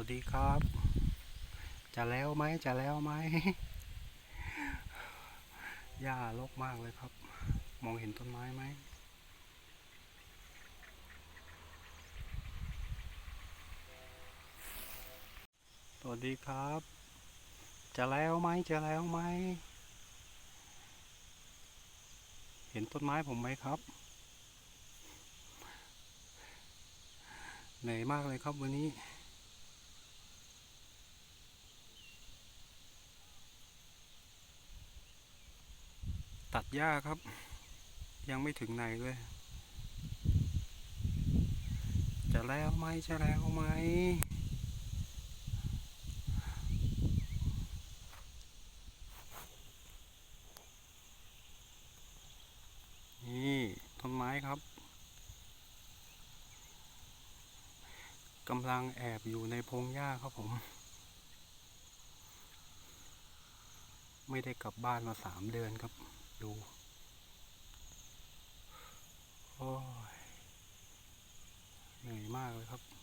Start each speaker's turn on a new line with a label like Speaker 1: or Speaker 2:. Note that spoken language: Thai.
Speaker 1: วัสดีครับ จะแล้วไหมจะแล้วไหมหญ้ารกมากเลยครับ มองเห็นต้นไม้ไหมสวัสดีครับ จะแล้วไหมจะแล้วไหม เห็นต้นไม้ผมไหมครับ เหนื่อยมากเลยครับวันนี้ ตัดหญ้าครับ ยังไม่ถึงไหนเลย จะแล้วไหมจะแล้วไหมนี่ต้นไม้ครับกำลังแอบอยู่ในพงหญ้าครับผม ไม่ได้กลับบ้านมาสามเดือนครับ ดู โอ้ยเหนื่อยมากเลยครับ